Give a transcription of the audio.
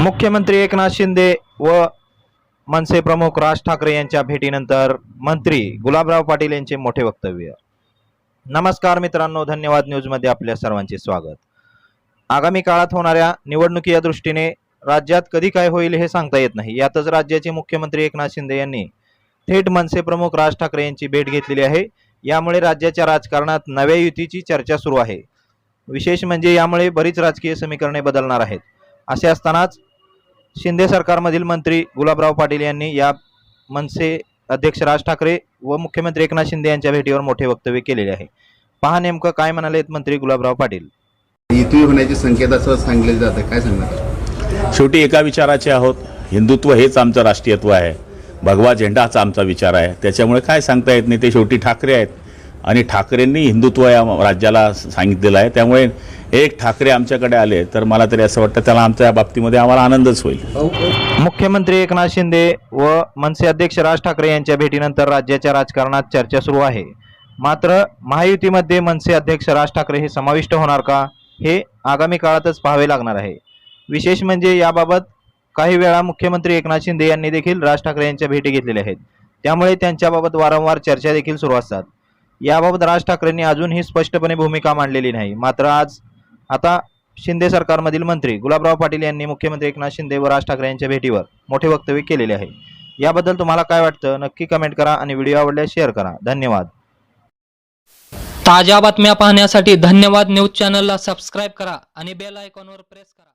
मुख्यमंत्री एकनाथ शिंदे व मनसे प्रमुख राज ठाकरे यांच्या भेटीनंतर मंत्री गुलाबराव पाटील यांचे मोठे वक्तव्य. नमस्कार मित्रांनो धन्यवाद न्यूजमध्ये आपल्या सर्वांचे स्वागत. आगामी काळात होणाऱ्या निवडणुकी या दृष्टीने राज्यात कधी काय होईल हे सांगता येत नाही. यातच राज्याचे मुख्यमंत्री एकनाथ शिंदे यांनी थेट मनसे प्रमुख राज ठाकरे यांची भेट घेतलेली आहे. यामुळे राज्याच्या राजकारणात नव्या युतीची चर्चा सुरू आहे. विशेष म्हणजे यामुळे बरीच राजकीय समीकरणे बदलणार आहेत. असे असतानाच शिंदे सरकारमधील मंत्री गुलाबराव पाटील यांनी या मनसे अध्यक्ष राज ठाकरे व मुख्यमंत्री एकनाथ शिंदे यांच्या भेटीवर मोठे वक्तव्य केलेले आहे. पहा नेमकं काय म्हणालेत मंत्री गुलाबराव पाटील. युती होण्याचे संकेत असं सांगितले जातं. काय सांगणार? शेवटी एका विचाराचे आहोत. हिंदुत्व हेच आमचं राष्ट्रीयत्व आहे. भगवा झेंडा हाच आमचा विचार आहे. त्याच्यामुळे काय सांगता येत नाही? ते शेवटी ठाकरे आहेत. आणि ठाकरेंनी हिंदुत्व या राज्याला सांगितलेलं आहे. त्यामुळे एक ठाकरे आमच्याकडे आले तर मला तरी असं वाटतं त्याला आमच्या या बाबतीमध्ये आम्हाला आनंदच होईल. मुख्यमंत्री एकनाथ शिंदे व मनसे अध्यक्ष राज ठाकरे यांच्या भेटीनंतर राज्याच्या राजकारणात चर्चा सुरू आहे. मात्र महायुतीमध्ये मनसे अध्यक्ष राज ठाकरे हे समाविष्ट होणार का हे आगामी काळातच पाहावे लागणार आहे. विशेष म्हणजे याबाबत काही वेळा मुख्यमंत्री एकनाथ शिंदे यांनी देखील राज ठाकरे यांच्या भेटी घेतलेल्या आहेत. त्यामुळे त्यांच्याबाबत वारंवार चर्चा देखील सुरू असतात. याबाबत राज ठाकरेंनी अजूनही स्पष्टपणे भूमिका मांडलेली नाही. मात्र आज आता शिंदे सरकारमधील मंत्री गुलाबराव पाटील यांनी मुख्यमंत्री एकनाथ शिंदे व राज ठाकरे यांच्या भेटीवर मोठे वक्तव्य केलेले आहे. याबद्दल तुम्हाला काय वाटतं? नक्की कमेंट करा आणि व्हिडिओ आवडल्यास शेअर करा. धन्यवाद. ताज्या बातम्या पाहण्यासाठी धन्यवाद न्यूज चॅनलला सबस्क्राईब करा आणि बेल आयकॉनवर प्रेस करा.